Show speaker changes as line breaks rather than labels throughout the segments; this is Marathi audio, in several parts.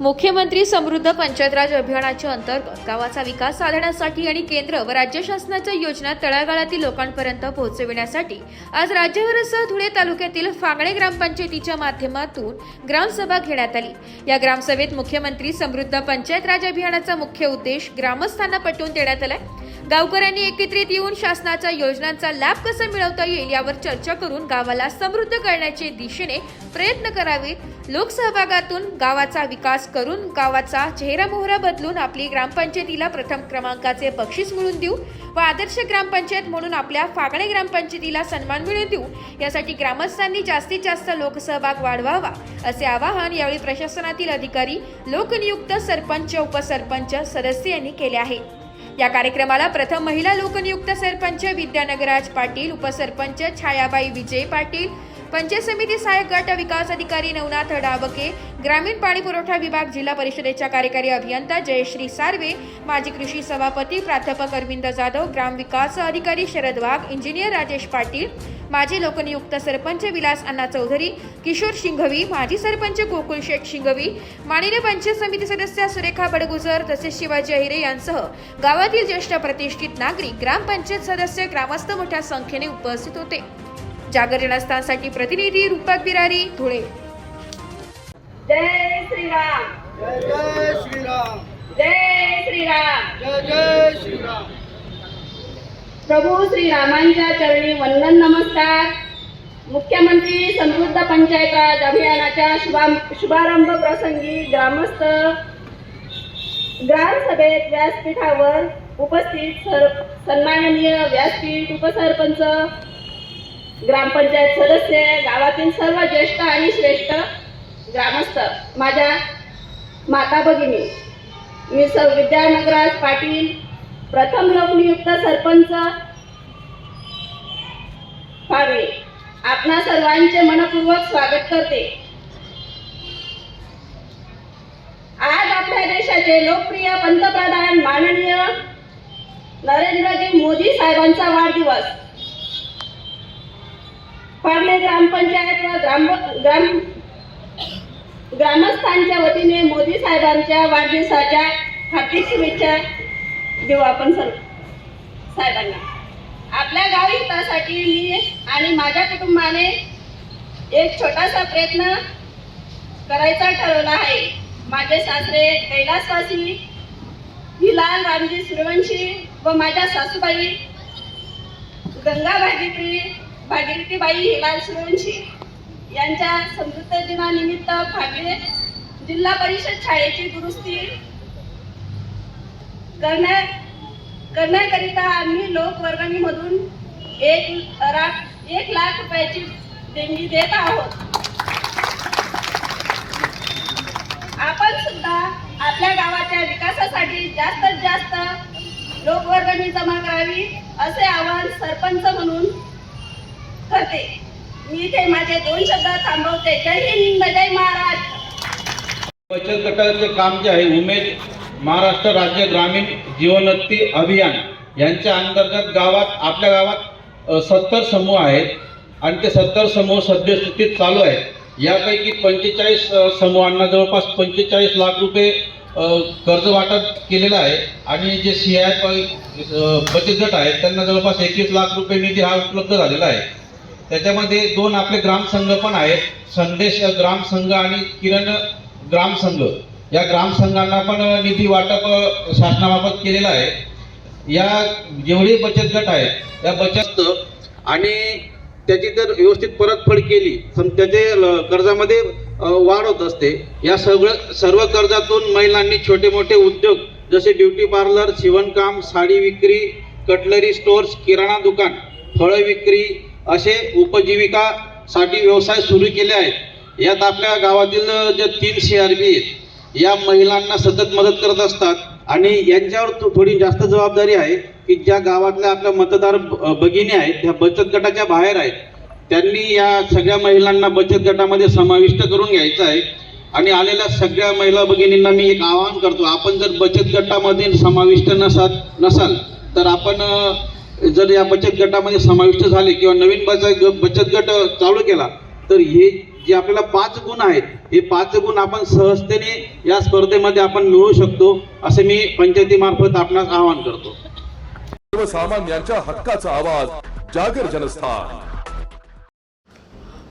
मुख्यमंत्री समृद्ध पंचायत राज अभियानाच्या अंतर्गत गावाचा विकास साधण्यासाठी आणि केंद्र व राज्य शासनाच्या योजना तळागाळातील लोकांपर्यंत पोहोचविण्यासाठी आज राज्यभरासह धुळे तालुक्यातील फांगणे ग्रामपंचायतीच्या माध्यमातून ग्रामसभा घेण्यात आली. या ग्रामसभेत मुख्यमंत्री समृद्ध पंचायत राज अभियानाचा मुख्य उद्देश ग्रामस्थांना पटवून देण्यात आलाय. गावकऱ्यांनी एकत्रित येऊन शासनाच्या योजनांचा लाभ कसा मिळवता येईल यावर चर्चा करून गावाला समृद्ध करण्याचे दिशेने प्रयत्न करावेत लोकसहभागातून गावाचा विकास करून गावाचा चेहरा मोहरा बदलून आपली ग्रामपंचायतीला प्रथम क्रमांकाचे बक्षीस मिळवून देऊ व आदर्श ग्रामपंचायत म्हणून आपल्या फागणे ग्रामपंचायतीला सन्मान मिळून देऊ. यासाठी ग्रामस्थांनी जास्तीत जास्त लोकसहभाग वाढवावा असे आवाहन यावेळी प्रशासनातील अधिकारी लोकनियुक्त सरपंच उपसरपंच सदस्य यांनी केले आहे. या कार्यक्रमाला प्रथम महिला लोकनियुक्त सरपंच विद्यानगराज पाटील उपसरपंच छायाबाई विजय पाटील पंचायत समिती सहाय्यक गट विकास अधिकारी नवनाथ डाबके ग्रामीण पाणी पुरवठा विभाग जिल्हा परिषदेच्या कार्यकारी अभियंता जयश्री सार्वे माजी कृषी सभापती प्राध्यापक अरविंद जाधव ग्रामविकास अधिकारी शरद वाघ इंजिनियर राजेश पाटील माजी लोकनियुक्त सरपंच विलास अण्णा चौधरी किशोर शिंघवी माजी सरपंच गोकुळ शेठ शिंघवी माननीय पंचायत समिती सदस्य सुरेखा बडगुजर तसेच शिवाजी अहिरे यांसह गावातील ज्येष्ठ प्रतिष्ठित नागरिक ग्रामपंचायत सदस्य ग्रामस्थ मोठ्या संख्येने उपस्थित होते. जागर जनस्थानसाठी प्रतिनिधी रूपक बिरारी धुळे.
जय श्रीराम.
जय जय श्रीराम.
जय श्रीराम.
जय जय श्रीराम.
प्रभू श्रीरामांच्या चरणी वंदन नमस्कार. मुख्यमंत्री समृद्ध पंचायत राज अभियानाच्या शुभा शुभारंभ प्रसंगी ग्रामस्थ ग्रामसभेत व्यासपीठावर उपस्थित सर सन्माननीय व्यासपीठ उपसरपंच ग्रामपंचायत सदस्य गावातील सर्व ज्येष्ठ आणि श्रेष्ठ ग्रामस्थ माझ्या माता भगिनी मी सौ विद्यानगराज पाटील प्रथम लोकनियुक्त सरपंच फावे आपणा सर्वांचे मनपूर्वक स्वागत करते. आज आपल्या देशाचे लोकप्रिय पंतप्रधान माननीय नरेंद्रजी मोदी साहेबांचा वाढदिवस. पार्ले ग्रामपंचायत व ग्राम ग्राम ग्रामस्थांच्या वतीने मोदी साहेबांच्या वाढदिवसाच्या हार्दिक शुभेच्छा देऊ आपण सर्व साहेबांना. आपल्या गाव हितासाठी मी आणि माझ्या कुटुंबाने एक छोटासा प्रयत्न करायचा ठरवला आहे. माझे सासरे कैलासवासी हिलाल रामजी सूर्यवंशी व माझ्या सासूबाई गंगा भागीरथीबाई हिलाल सुरवंशी यांच्या समृद्ध दिनानिमित्त भागीर जिल्हा परिषद शाळेची दुरुस्ती करण्या करण्याकरिता आम्ही लोकवर्गणीमधून एक लाख एक लाख रुपयाची देणगी देत आहोत. आपण सुद्धा आपल्या गावाच्या विकासासाठी जास्तीत जास्त लोकवर्गणी जमा करावी असे आवाहन सरपंच म्हणून करते मी इथे माझे दोन शब्द थांबवते. जय हिंद जय महाराष्ट्र.
बचत गटाचे काम जे आहे उमेद महाराष्ट्र राज्य ग्रामीण जीवनोत्ती अभियान. यांच्या अंतर्गत गावात आपल्या गावात सत्तर समूह आहेत. आणि ते सत्तर समूह सद्यस्थितीत चालू आहेत. यापैकी पंचेचाळीस समूहांना जवळपास पंचेचाळीस लाख रुपये कर्ज वाटप केलेलं आहे. आणि जे सी आय बचत गट आहेत त्यांना जवळपास एकवीस लाख रुपये निधी हा उपलब्ध झालेला आहे. त्याच्यामध्ये दोन आपले ग्रामसंघ पण आहेत. संदेश ग्रामसंघ आणि किरण ग्रामसंघ. या ग्रामसंघांना पण निधी वाटप शासनामार्फत केलेलं आहे. या जेवढे बचत गट आहेत या बचत आणि त्याची जर व्यवस्थित परतफेड केली तर त्याचे ल- कर्जामध्ये वाढ होत असते. या सगळं सर्व कर्जातून महिलांनी छोटे मोठे उद्योग जसे ब्युटी पार्लर शिवणकाम साडी विक्री कटलरी स्टोअर्स किराणा दुकान फळं विक्री असे उपजीविकासाठी व्यवसाय सुरू केले आहेत. यात आपल्या गावातील जे तीन सी आर बी आहेत या महिलांना सतत मदत करत असतात आणि यांच्यावर थोडी जास्त जबाबदारी आहे की ज्या गावातल्या आपल्या मतदार भगिनी आहेत त्या बचत गटाच्या बाहेर आहेत. त्यांनी या सगळ्या महिलांना बचत गटामध्ये समाविष्ट करून घ्यायचं आहे. आणि आलेल्या सगळ्या महिला भगिनींना मी एक आवाहन करतो आपण जर बचत गटामध्ये समाविष्ट नसाल नसाल तर आपण जर या बचत गटामध्ये समाविष्ट झाले किंवा नवीन बचत बचत गट चालू केला तर हे जे आपल्याला पाच गुण आहेत हे पाच गुण आपण सहजतेने या स्पर्धेमध्ये आपण मिळवू शकतो असे मी पंचायतीमार्फत आपणास आवाहन करतो.
सर्वसामान्यांच्या हक्काचा आवाज जागर जनस्थान.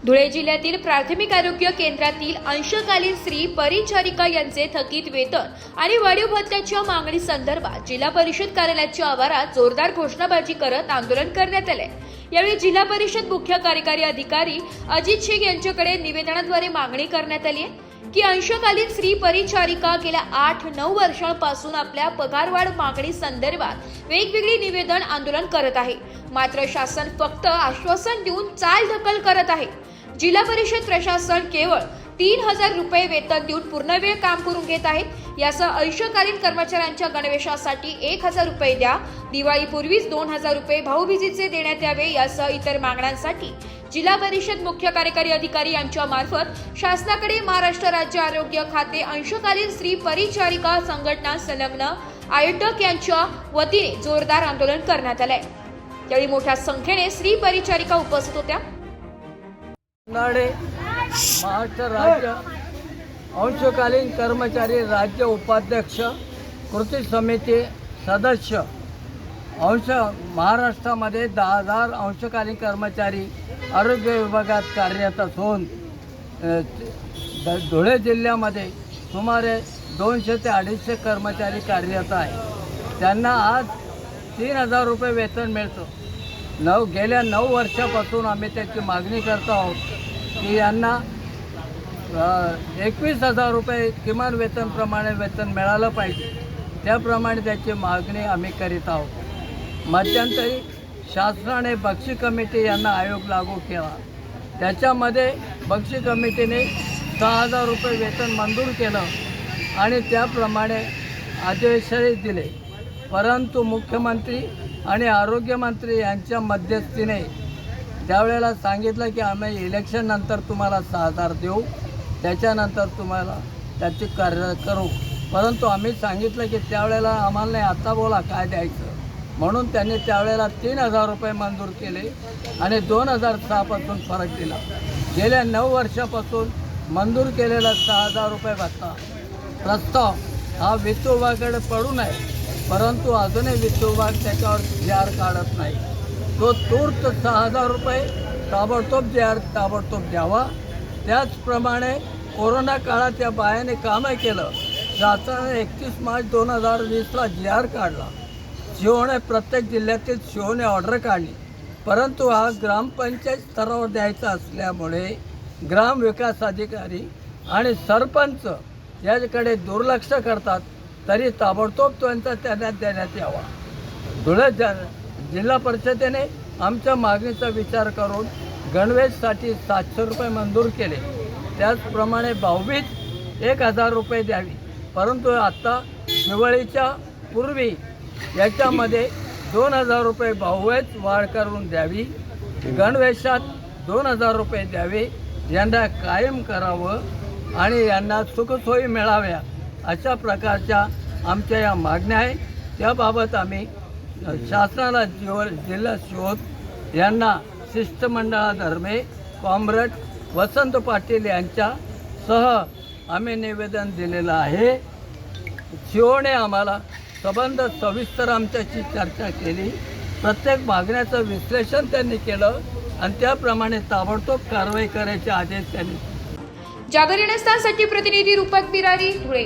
धुळे जिल्ह्यातील प्राथमिक आरोग्य केंद्रातील अंशकालीन स्त्री परिचारिका यांचे थकीत वेतन आणि वाढीव भत्त्याच्या मागणी संदर्भात जिल्हा परिषद कार्यालयाच्या आवारात जोरदार घोषणाबाजी करत आंदोलन करण्यात आले. यावेळी जिल्हा परिषद मुख्य कार्यकारी अधिकारी अजित शेख यांच्याकडे निवेदनाद्वारे मागणी करण्यात आली आहे की अंशकालीन स्त्री परिचारिका गेल्या आठ नऊ वर्षांपासून आपल्या पगारवाढ मागणी संदर्भात वेगवेगळी निवेदन आंदोलन करत आहे. मात्र शासन फक्त आश्वासन देऊन चाल ढकल करत आहे. जिल्हा परिषद प्रशासन केवळ तीन हजार रुपये वेतन देऊन पूर्णवेळ काम करून घेत आहेत. यासह अंशकालीन कर्मचाऱ्यांच्या गणवेशासाठी एक हजार रुपये द्या. दिवाळीपूर्वीच दोन हजार रुपये भाऊबीजेचे देण्यात यावे यासह इतर मागण्यांसाठी जिल्हा परिषद मुख्य कार्यकारी अधिकारी यांच्या मार्फत शासनाकडे महाराष्ट्र राज्य आरोग्य खाते अंशकालीन स्त्री परिचारिका संघटना संलग्न आयोटक यांच्या वतीने जोरदार आंदोलन करण्यात आलंय. यावेळी मोठ्या संख्येने स्त्री परिचारिका उपस्थित होत्या.
नाडे महाराष्ट्र राज्य अंशकालीन कर्मचारी राज्य उपाध्यक्ष कृती समिती सदस्य अंश महाराष्ट्रामध्ये दहा हजार अंशकालीन कर्मचारी आरोग्य विभागात कार्यरत असून धुळे जिल्ह्यामध्ये सुमारे दोनशे ते अडीचशे कर्मचारी कार्यरत आहे त्यांना आज तीन हजार रुपये वेतन मिळतं. नऊ गेल्या नऊ वर्षापासून आम्ही त्याची मागणी करतो आहोत की यांना एकवीस हजार रुपये किमान वेतनप्रमाणे वेतन मिळालं पाहिजे. त्याप्रमाणे त्याची मागणी आम्ही करीत आहोत. मध्यंतरी शासनाने बक्षी कमिटी यांना आयोग लागू केला. त्याच्यामध्ये बक्षी कमिटीने सहा हजार रुपये वेतन मंजूर केलं आणि त्याप्रमाणे आदेशही दिले. परंतु मुख्यमंत्री आणि आरोग्यमंत्री यांच्या मध्यस्थीने त्यावेळेला सांगितलं की आम्ही इलेक्शननंतर तुम्हाला सहा हजार देऊ त्याच्यानंतर तुम्हाला त्याची कार्य करू. परंतु आम्ही सांगितलं की त्यावेळेला आम्हाला नाही आता बोला काय द्यायचं? म्हणून त्यांनी त्यावेळेला तीन हजार रुपये मंजूर केले आणि दोन हजार सहापासून फरक दिला. गेल्या नऊ वर्षापासून मंजूर केलेला सहा हजार रुपये भत्ता. प्रस्ताव हा वित्त विभागाकडे पडू नये. परंतु अजूनही वित्त विभाग त्याच्यावर जी आर काढत नाही. तो तूर्त सहा हजार रुपये ताबडतोब जी आर ताबडतोब द्यावा. त्याचप्रमाणे कोरोना काळात या बायाने कामं केलं. शासनाने एकतीस मार्च दोन हजार वीसला जी आर काढला. शिवने प्रत्येक जिल्ह्यातील शिवने ऑर्डर काढली. परंतु हा ग्रामपंचायत स्तरावर द्यायचा असल्यामुळे ग्रामविकास अधिकारी आणि सरपंच याकडे दुर्लक्ष करतात. तरी ताबडतोब त्यांचा त्यांना देण्यात यावा. धुळे ज जिल्हा परिषदेने आमच्या मागणीचा विचार करून गणवेशसाठी सातशे रुपये मंजूर केले. त्याचप्रमाणे भाऊबीज एक हजार रुपये द्यावी. परंतु आत्ता दिवाळीच्या पूर्वी याच्यामध्ये दोन हजार रुपये भाऊवेज वाढ करून द्यावी. गणवेशात दोन हजार रुपये द्यावे. यांना कायम करावं आणि यांना सुखसोयी मिळाव्या अशा प्रकारच्या आमच्या या मागण्या आहे त्याबाबत आम्ही शासनाला जिव जिल्हा शोध यांना शिष्टमंडळाधर्मे कॉम्रेड वसंत पाटील यांच्या सह आम्ही निवेदन दिलेलं आहे. शिवने आम्हाला संबंध सविस्तर आमच्याशी चर्चा केली. प्रत्येक मागण्याचं विश्लेषण त्यांनी केलं आणि त्याप्रमाणे ताबडतोब कारवाई करायचे आदेश त्यांनी
जागरणसाठी प्रतिनिधी रूपक बिरारी धुळे.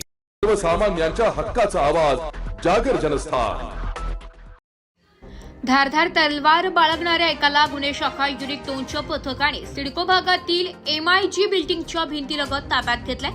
सर्वसामान्यांच्या हक्काचा आवाज जागर जनस्थान.
धारधार तलवार बाळगणाऱ्या एकाला गुन्हे शाखा युनिट दोनच्या पथकाने सिडको भागातील एमआयजी बिल्डिंगच्या भिंतीलगत ताब्यात घेतलाय.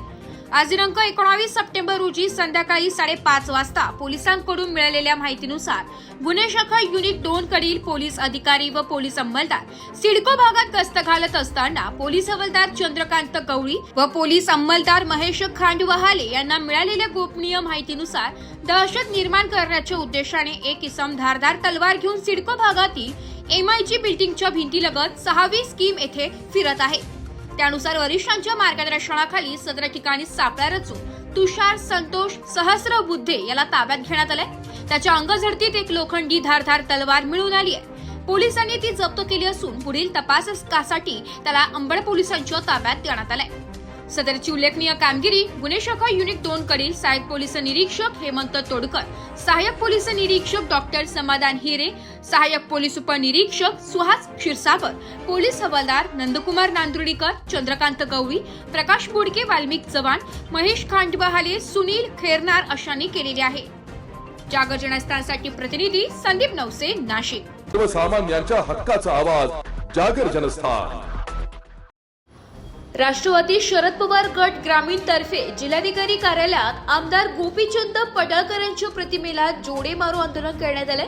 आज दिनांक एकोणावीस सप्टेंबर रोजी संध्याकाळी साडेपाच वाजता पोलिसांकडून मिळालेल्या माहितीनुसार गुन्हे शाखा युनिट दोन कडील पोलीस अधिकारी व पोलीस अंमलदार सिडको भागात गस्त घालत असताना पोलीस हवालदार चंद्रकांत गवळी व पोलीस अंमलदार महेश खांडवहाले यांना मिळालेल्या गोपनीय माहितीनुसार दहशत निर्माण करण्याच्या उद्देशाने एक इसम धारदार तलवार घेऊन सिडको भागातील एमआयजी बिल्डिंगच्या भिंतीलगत सहावी स्कीम येथे फिरत आहे. त्यानुसार वरिष्ठांच्या मार्गदर्शनाखाली सदर ठिकाणी सापळा रचून तुषार संतोष सहस्र बुद्धे याला ताब्यात घेण्यात आलंय. त्याच्या अंगझडतीत एक लोखंडी धारधार तलवार मिळून आली आहे. पोलिसांनी ती जप्त केली असून पुढील तपासासाठी त्याला अंबड पोलिसांच्या ताब्यात देण्यात आलाय. सदरची उल्लेखनीय कामगिरी गुन्हे शाखा युनिट दोन कडील सहाय्यक पोलीस निरीक्षक हेमंत तोडकर सहाय्यक पोलीस निरीक्षक डॉक्टर समाधान हिरे सहाय्यक पोलीस उपनिरीक्षक सुहास क्षीरसागर पोलीस हवालदार नंदकुमार नांदुर्डीकर चंद्रकांत गवळी प्रकाश बोडके वाल्मिक चव्हाण महेश खांडबहाले सुनील खेरनार अशांनी केलेले आहे. जागर जनस्थानसाठी प्रतिनिधी संदीप नवसे नाशिक.
सर्वसामान्यांच्या हक्काचा आवाज जागर जनस्थान.
राष्ट्रवादी शरद पवार गट ग्रामीण तर्फे जिल्हाधिकारी कार्यालयात आमदार गोपीचंद पडळकर यांच्या प्रतिमेला जोडे मारू आंदोलन करण्यात आले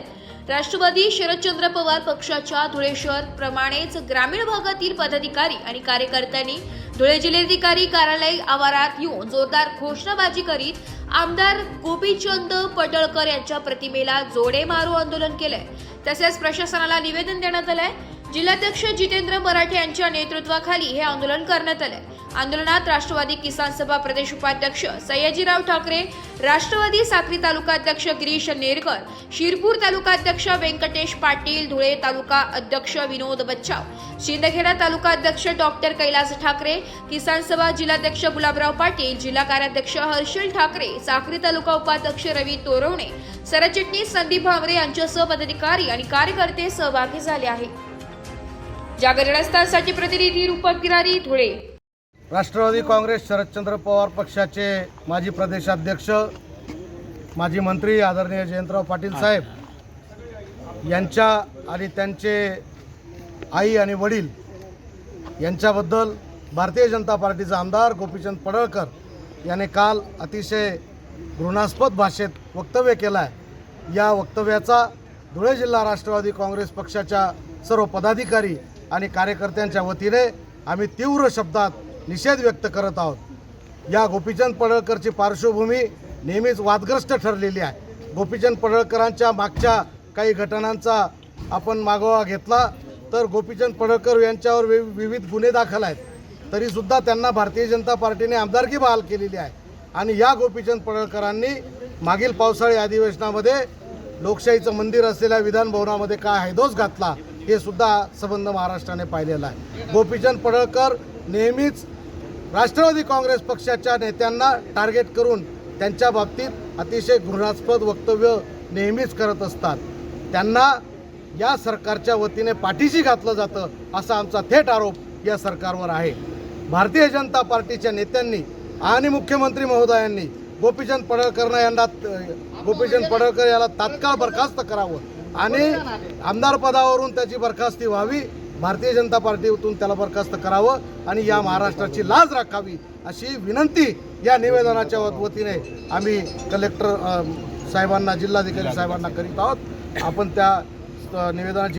राष्ट्रवादी शरदचंद्र पवार पक्षाच्या धुळे शहर प्रमाणेच ग्रामीण भागातील पदाधिकारी आणि कार्यकर्त्यांनी धुळे जिल्हाधिकारी कार्यालय आवारात येऊन जोरदार घोषणाबाजी करीत आमदार गोपीचंद पडळकर यांच्या प्रतिमेला जोडे मारू आंदोलन केलंय. तसेच प्रशासनाला निवेदन देण्यात आलंय. जिल्हाध्यक्ष जितेंद्र मराठे यांच्या नेतृत्वाखाली हे आंदोलन करण्यात आले आंदोलनात राष्ट्रवादी किसान सभा प्रदेश उपाध्यक्ष सयाजीराव ठाकरे राष्ट्रवादी साक्री तालुकाध्यक्ष गिरीश नेरकर शिरपूर तालुकाध्यक्ष व्यंकटेश पाटील धुळे तालुका अध्यक्ष विनोद बच्चाव शिंदखेडा तालुकाध्यक्ष डॉक्टर कैलास ठाकरे किसान सभा जिल्हाध्यक्ष गुलाबराव पाटील जिल्हा कार्याध्यक्ष हर्षल ठाकरे साक्री तालुका उपाध्यक्ष रवी तोरवणे सरचिटणीस संदीप भामरे यांच्यासह पदाधिकारी आणि कार्यकर्ते सहभागी झाले आहेत. जागरणस्थानसाठी प्रतिनिधी रूपक गिरारी धुळे.
राष्ट्रवादी काँग्रेस शरदचंद्र पवार पक्षाचे माजी प्रदेशाध्यक्ष माजी मंत्री आदरणीय जयंतराव पाटील साहेब यांच्या आणि त्यांचे आई आणि वडील यांच्याबद्दल भारतीय जनता पार्टीचा आमदार गोपीचंद पडळकर याने काल अतिशय घृणास्पद भाषेत वक्तव्य केलं आहे या वक्तव्याचा धुळे जिल्हा राष्ट्रवादी काँग्रेस पक्षाच्या सर्व पदाधिकारी आणि कार्यकर्त्यांच्या वतीने आम्ही तीव्र शब्दात निषेध व्यक्त करत आहोत. या गोपीचंद पडळकरची पार्श्वभूमी नेहमीच वादग्रस्त ठरलेली आहे. गोपीचंद पडळकरांच्या मागच्या काही घटनांचा आपण मागोवा घेतला तर गोपीचंद पडळकर यांच्यावर वि विविध गुन्हे दाखल आहेत. तरीसुद्धा त्यांना भारतीय जनता पार्टीने आमदारकी बहाल केलेली आहे. आणि या गोपीचंद पडळकरांनी मागील पावसाळी अधिवेशनामध्ये लोकशाहीचं मंदिर असलेल्या विधानभवनामध्ये काय हैदोस घातला हे सुद्धा संबंध महाराष्ट्राने पाहिलेला आहे. गोपीचंद पडळकर नेहमीच राष्ट्रवादी काँग्रेस पक्षाच्या नेत्यांना टार्गेट करून त्यांच्या बाबतीत अतिशय घृणास्पद वक्तव्य नेहमीच करत असतात. त्यांना या सरकारच्या वतीने पाठीशी घातलं जातं असा आमचा थेट आरोप या सरकारवर आहे. भारतीय जनता पार्टीच्या नेत्यांनी आणि मुख्यमंत्री महोदयांनी गोपीचंद पडळकर यांना गोपीचंद पडळकर याला तात्काळ बरखास्त करावं. आणि आमदार पदावरून त्याची बरखास्ती व्हावी भारतीय जनता पार्टीतून त्याला बरखास्त करावं आणि या महाराष्ट्राची लाज राखावी अशी विनंती या निवेदनाच्या वतीने आम्ही कलेक्टर साहेबांना जिल्हाधिकारी साहेबांना करीत आहोत. आपण त्या निवेदनाची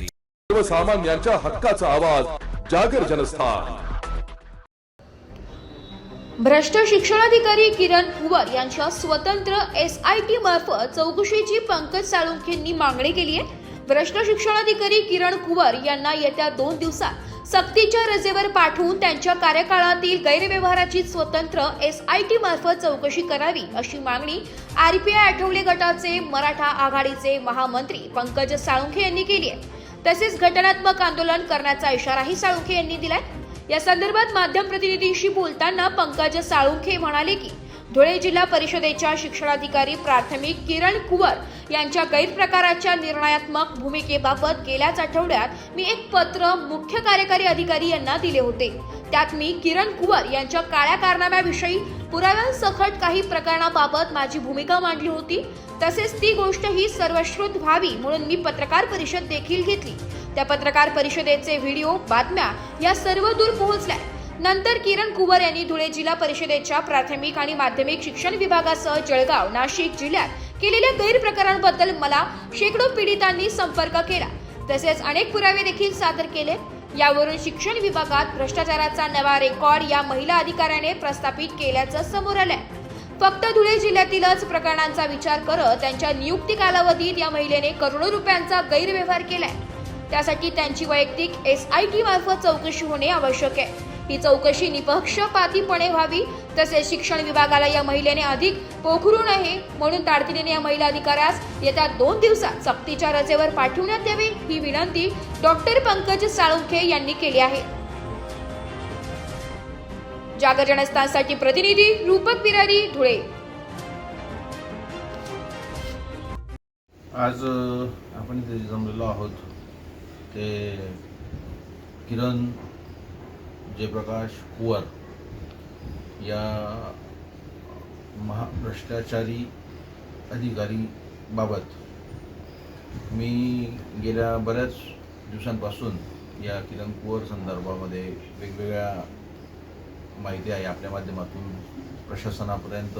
सर्वसामान्यांच्या हक्काचा आवाज जागर जनस्थान.
भ्रष्ट शिक्षणाधिकारी किरण कुवर यांच्या स्वतंत्र एस आय टी मार्फत चौकशीची पंकज साळुंखेंनी मागणी केली आहे. भ्रष्ट शिक्षणाधिकारी किरण कुवर यांना येत्या दोन दिवसात सक्तीच्या रजेवर पाठवून त्यांच्या कार्यकाळातील गैरव्यवहाराची स्वतंत्र एस आय टी मार्फत चौकशी करावी अशी मागणी आरपीआय आठवले गटाचे मराठा आघाडीचे महामंत्री पंकज साळुंखे यांनी केली आहे. तसेच घटनात्मक आंदोलन करण्याचा इशाराही साळुंखे यांनी दिलाय. या संदर्भात माध्यम प्रतिनिधींशी बोलताना पंकज साळुंखे म्हणाले की धुळे जिल्हा परिषदेच्या शिक्षणाधिकारी प्राथमिक किरण कुवर यांच्या गैरप्रकाराच्या निर्णयात्मक भूमिकेबाबत गेल्याच आठवड्यात मी एक पत्र मुख्य कार्यकारी अधिकारी यांना दिले होते. त्यात मी किरण कुवर यांच्या काळ्या कारनाम्याविषयी पुराव्यांसकट काही प्रकरणाबाबत माझी भूमिका मांडली होती. तसेच ती गोष्ट ही सर्वश्रुत व्हावी म्हणून मी पत्रकार परिषद देखील घेतली. त्या पत्रकार परिषदेचे व्हिडिओ बातम्या या सर्व दूर पोहोचल्या. नंतर किरण कुवर यांनी धुळे जिल्हा परिषदेच्या प्राथमिक आणि माध्यमिक शिक्षण विभागासह जळगाव नाशिक जिल्ह्यात केलेल्या गैरप्रकारांबद्दल मला शेकडो पीडितांनी संपर्क केला. तसेच अनेक पुरावे देखील सादर केले. यावरून शिक्षण विभागात भ्रष्टाचाराचा नवा रेकॉर्ड या महिला अधिकाऱ्याने प्रस्थापित केल्याचं समोर आलंय. फक्त धुळे जिल्ह्यातीलच प्रकरणांचा विचार करत त्यांच्या नियुक्ती कालावधीत या महिलेने करोडो रुपयांचा गैरव्यवहार केलाय. त्यासाठी त्यांची वैयक्तिक एस आय टी मार्फत चौकशी होणे आवश्यक आहे. ही चौकशी निपक्षपातीपणे व्हावी. तसेच शिक्षण विभागाला या महिलेने अधिक पोखरू नये म्हणून तातडीने या महिला अधिकाऱ्यास येत्या दोन दिवसात सक्तीच्या रजेवर पाठवण्यात यावे ही विनंती डॉक्टर पंकज साळुंखे यांनी केली आहे. जागर जनस्थानसाठी प्रतिनिधी रूपक बिरारी धुळे.
आज आपण इथे जमलेलो आहोत ते किरण जयप्रकाश कुवर या महाभ्रष्टाचारी अधिकारीबाबत मी गेल्या बऱ्याच दिवसांपासून या किरण कुवर संदर्भामध्ये वेगवेगळ्या माहिती आहे. आपल्या माध्यमातून प्रशासनापर्यंत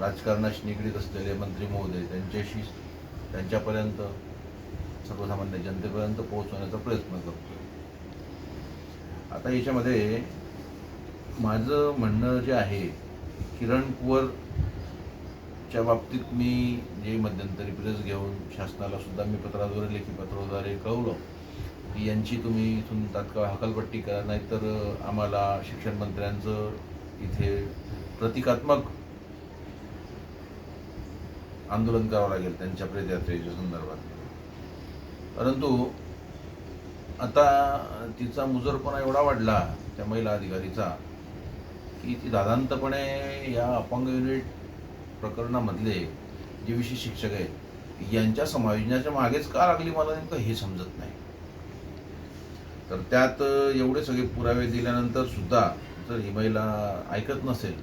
राजकारणाशी निगडीत असलेले मंत्री महोदय त्यांच्याशी त्यांच्यापर्यंत सर्वसामान्य जनतेपर्यंत पोहोचवण्याचा प्रयत्न करतो आता याच्यामध्ये माझं म्हणणं जे आहे किरण कुवरच्या बाबतीत मी जे मध्यंतरी प्रेस घेऊन शासनाला सुद्धा मी पत्राद्वारे लेखी पत्राद्वारे कळवलं की यांची तुम्ही इथून तात्काळ हकालपट्टी करा नाहीतर आम्हाला शिक्षण मंत्र्यांचं इथे प्रतिकात्मक आंदोलन करावं लागेल त्यांच्या प्रेतयात्रेच्या संदर्भात. परंतु आता तिचा मुजरपणा एवढा वाढला त्या महिला अधिकारीचा की ती दादांतपणे या अपंग युनिट प्रकरणामधले जे विशेष शिक्षक आहेत यांच्या समायोजनाच्या मागेच का लागली मला नेमकं हे समजत नाही. तर त्यात एवढे सगळे पुरावे दिल्यानंतर सुद्धा जर ही महिला ऐकत नसेल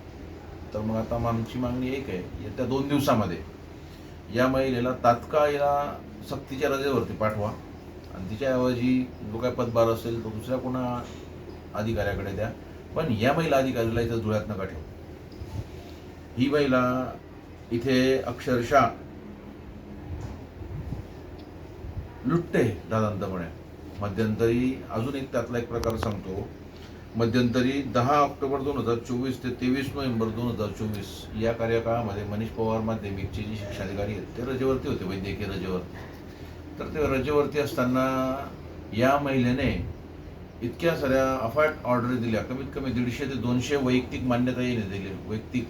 तर मग आता आमची मागणी एक आहे येत्या दोन दिवसामध्ये या महिलेला तात्काळ या सक्तीच्या रजेवरती पाठवा. आणि तिच्याऐवजी जो काय पदभार असेल तो दुसऱ्या कोणा अधिकाऱ्याकडे द्या. पण या महिला अधिकाऱ्याला इथं धुळ्यात नका ठेवू? ही महिला इथे अक्षरशः लुटते दादांतपणे मध्यंतरी अजून एक त्यातला एक प्रकार सांगतो. मध्यंतरी दहा ऑक्टोबर दोन हजार चोवीस ते तेवीस नोव्हेंबर दोन हजार चोवीस या कार्यकाळामध्ये मनीष पवार माध्यमिकचे जे शिक्षणाधिकारी आहेत ते रजेवरती होते वैद्यकीय रजेवर तर ते रजेवरती असताना या महिलेने इतक्या साऱ्या अफाट ऑर्डर दिल्या. कमीत कमी दीडशे ते दोनशे वैयक्तिक मान्यता येणे दिले. वैयक्तिक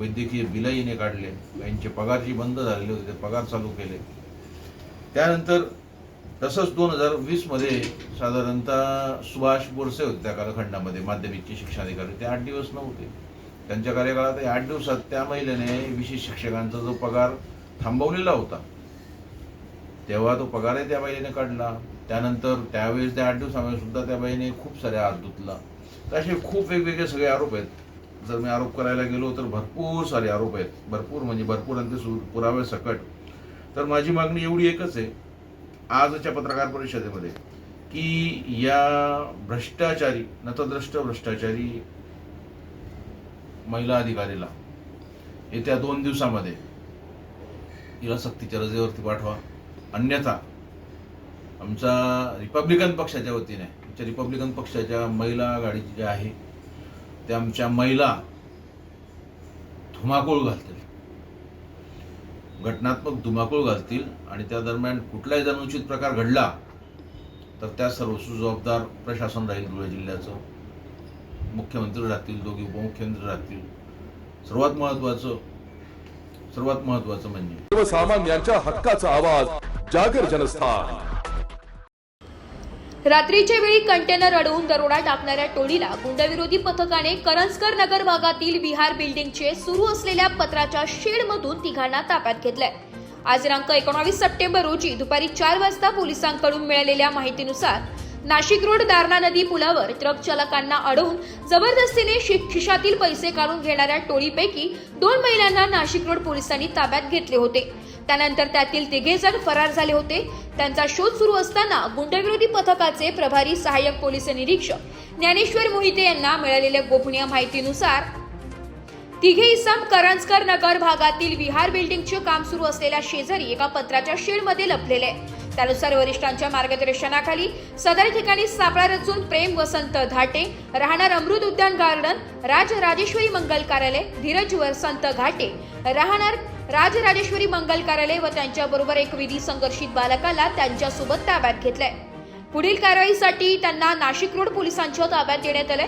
वैद्यकीय बिलं येणे काढले. यांचे पगार जी बंद झालेले होते ते पगार चालू केले. त्यानंतर तसंच दोन हजार वीसमध्ये साधारणतः सुभाष बोरसे होते त्या कालखंडामध्ये माध्यमिकचे शिक्षणाधिकारी. ते आठ दिवस नव्हते. त्यांच्या कार्यकाळात आठ दिवसात त्या महिलेने विशेष शिक्षकांचा जो पगार थांबवलेला होता तेव्हा तो पगारही त्या बाईने काढला. त्यानंतर त्यावेळेस त्या आठ दिवसामध्ये सुद्धा त्या बाईने खूप सारे हात धुतला. तर असे खूप वेगवेगळे सगळे आरोप आहेत. जर मी आरोप करायला गेलो तर भरपूर सारे आरोप आहेत. भरपूर म्हणजे भरपूर आणि ते सु- पुरावे सकट. तर माझी मागणी एवढी एकच आहे आजच्या पत्रकार परिषदेमध्ये की या भ्रष्टाचारी नतद्रष्ट भ्रष्टाचारी महिला अधिकारीला येत्या दोन दिवसामध्ये हिला सक्तीच्या रजेवरती पाठवा. अन्यथा. आमचा रिपब्लिकन पक्षाच्या वतीने आमच्या रिपब्लिकन पक्षाच्या महिला आघाडी ज्या आहे त्या आमच्या महिला धुमाकूळ घालतील. घटनात्मक धुमाकूळ घालतील आणि त्या दरम्यान कुठलाही जर अनुचित प्रकार घडला तर त्या सर्व जबाबदार प्रशासन राहील धुळे जिल्ह्याचं. मुख्यमंत्री राहतील दोघे उपमुख्यमंत्री राहतील. सर्वात महत्त्वाचं सर्वात महत्त्वाचं म्हणजे.
सर्वसामान्यांच्या हक्काचा आवाज. जागर जनस्थान.
रात्रीच्या वेळी कंटेनर अडवून दरोडा टाकणाऱ्या टोळीला गुंडविरोधी पथकाने करंजकर नगर भागातील विहार बिल्डिंगचे सुरू असलेल्या पत्राच्या शेडमधून तिघांना ताब्यात घेतलंय. आज दिनांक एकोणावीस सप्टेंबर रोजी दुपारी चार वाजता पोलिसांकडून मिळालेल्या माहितीनुसार नाशिक रोड दारणा नदी पुलावर ट्रक चालकांना अडवून जबरदस्तीने शि- खिशातील पैसे काढून घेणाऱ्या टोळीपैकी दोन महिलांना नाशिक रोड पोलिसांनी ताब्यात घेतले होते. त्यानंतर त्यातील तिघे जण फरार झाले होते त्यांचा शोध सुरू असताना गुंडविरोधी पथकाचे प्रभारी सहाय्यक पोलीस निरीक्षक ज्ञानेश्वर मोहिते यांना मिळालेल्या गोपनीय माहितीनुसार तिघे इसम करंजकर नगर भागातील विहार बिल्डिंगचे काम सुरू असलेल्या शेजारी एका पत्राच्या शेडमध्ये लपलेले आहे. त्यानुसार वरिष्ठांच्या मार्गदर्शनाखाली सदर ठिकाणी सापळा रचून प्रेम वसंत घाटे राहणार अमृत उद्यान गार्डन राजराजेश्वरी मंगल कार्यालय धीरज वसंत घाटे. राहणार राजराजेश्वरी मंगल कार्यालय व त्यांच्याबरोबर एक विधी संघर्षित बालकाला त्यांच्यासोबत ताब्यात घेतलंय. पुढील कारवाईसाठी त्यांना नाशिक रोड पोलिसांच्या ताब्यात देण्यात आले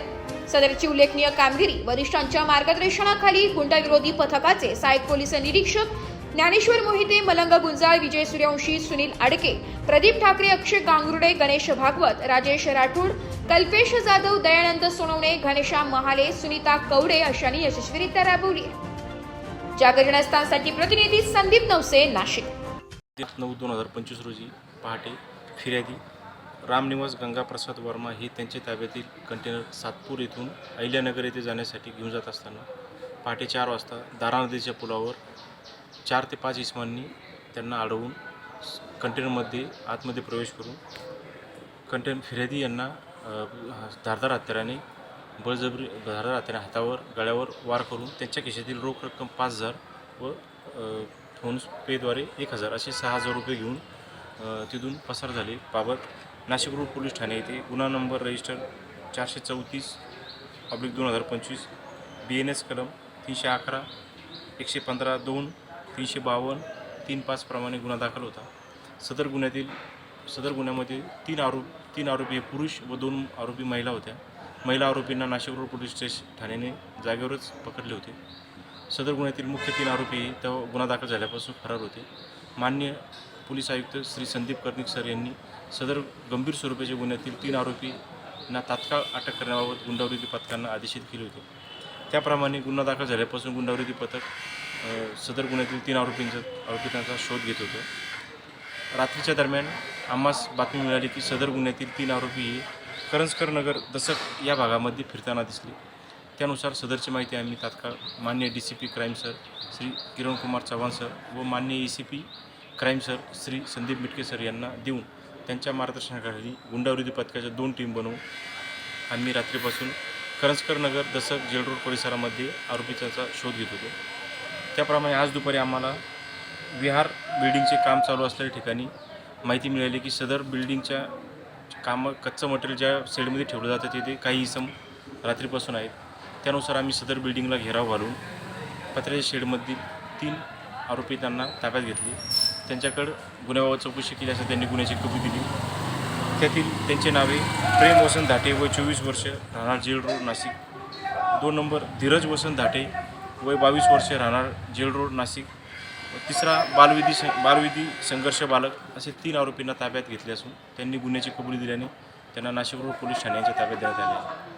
सदरची उल्लेखनीय कामगिरी वरिष्ठांच्या मार्गदर्शनाखाली गुंडाविरोधी पथकाचे सहाय्यक पोलीस निरीक्षक ज्ञानेश्वर मोहिते मलंग गुंजाळ विजय सूर्यवंशी सुनील आडके प्रदीप ठाकरे अक्षय गांगुर्डे गणेश भागवत राजेश राठोड कल्पेश जाधव दयानंद सोनवणे घनश्याम महाले सुनीता कवडे अशांनी यशस्वीरित्या राबवली. जागरणस्थानसाठी प्रतिनिधी संदीप नवसे नाशिक.
नऊ दोन हजार पंचवीस रोजी पहाटे फिर्यादी. रामनिवास गंगाप्रसाद वर्मा हे त्यांच्या ताब्यातील कंटेनर सातपूर येथून अहिल्यानगर येथे जाण्यासाठी घेऊन जात असताना पहाटे चार वाजता दारा नदीच्या पुलावर चार ते पाच इसमांनी त्यांना अडवून कंटेनरमध्ये आतमध्ये प्रवेश करून कंटेनर फिर्यादी यांना धारदार हत्याराने बळजबरी धारदार हत्याने हातावर गळ्यावर वार करून त्यांच्या खिशातील रोख रक्कम पाच हजार व फोन पेद्वारे एक हजार असे सहा हजार रुपये घेऊन तिथून पसार झाले. बाबत नाशिक रोड पोलीस ठाणे येथे गुन्हा नंबर रजिस्टर चारशे चौतीस ऑब्लिक दोन हजार पंचवीस बी एन एस कलम तीनशे अकरा एकशे पंधरा दोन तीनशे बावन्न तीन पाचप्रमाणे गुन्हा दाखल होता. सदर गुन्ह्यातील सदर गुन्ह्यामध्ये तीन आरोप तीन आरोपी हे पुरुष व दोन आरोपी महिला होत्या. महिला आरोपींना नाशिक रोड पोलीस स्टेशन ठाण्याने जागेवरच पकडले होते. सदर गुन्ह्यातील मुख्य तीन आरोपी तेव्हा गुन्हा दाखल झाल्यापासून फरार होते. मान्य पोलीस आयुक्त श्री संदीप कर्णिक सर यांनी सदर गंभीर स्वरूपाच्या गुन्ह्यातील तीन आरोपींना तात्काळ अटक करण्याबाबत गुंडावृत्ती पथकांना आदेशित केले होते. त्याप्रमाणे गुन्हा दाखल झाल्यापासून गुंडावृत्ती पथक सदर गुन्ह्यातील तीन आरोपींचा आरोपितांचा शोध घेत होतो. रात्रीच्या दरम्यान आम्हास बातमी मिळाली की सदर गुन्ह्यातील तीन आरोपी हे करंजकर नगर दसक या भागामध्ये फिरताना दिसले. त्यानुसार सदरची माहिती आम्ही तात्काळ मान्य D C P crime sir Shri Kirankumar Chavan sir व मान्य A C P crime sir Shri Sandeep Mitke sir यांना देऊन त्यांच्या मार्गदर्शनाखाली गुंडाविरोधी पथकाच्या दोन टीम बनवून आम्ही रात्रीपासून करंजकर नगर दसक जेल रोड परिसरामध्ये आरोपीचा शोध घेत होतो. त्याप्रमाणे आज दुपारी आम्हाला विहार बिल्डिंगचे काम चालू असलेल्या ठिकाणी माहिती मिळाली की सदर बिल्डिंगच्या कामं कच्चं मटेरियल ज्या शेडमध्ये ठेवलं जातं तिथे काही इसम रात्रीपासून आहेत. त्यानुसार आम्ही सदर बिल्डिंगला घेराव घालून पत्र्याच्या शेडमधील तीन आरोपी त्यांना ताब्यात घेतले. त्यांच्याकडं गुन्ह्याबाबत चौकशी केली असं त्यांनी गुन्ह्याची कबुली दिली. त्यातील त्यांचे नावे प्रेम वसंत धाटे व चोवीस वर्ष राहणार जेल रोड नाशिक. दोन नंबर धीरज वसंत धाटे वय बावीस वर्षे राहणार जेल रोड नाशिक. तिसरा बालविधी सं बालविधी संघर्ष बालक असे तीन आरोपींना ताब्यात घेतले असून त्यांनी गुन्ह्याची कबुली दिल्याने त्यांना नाशिक रोड पोलीस ठाण्याच्या ताब्यात देण्यात आले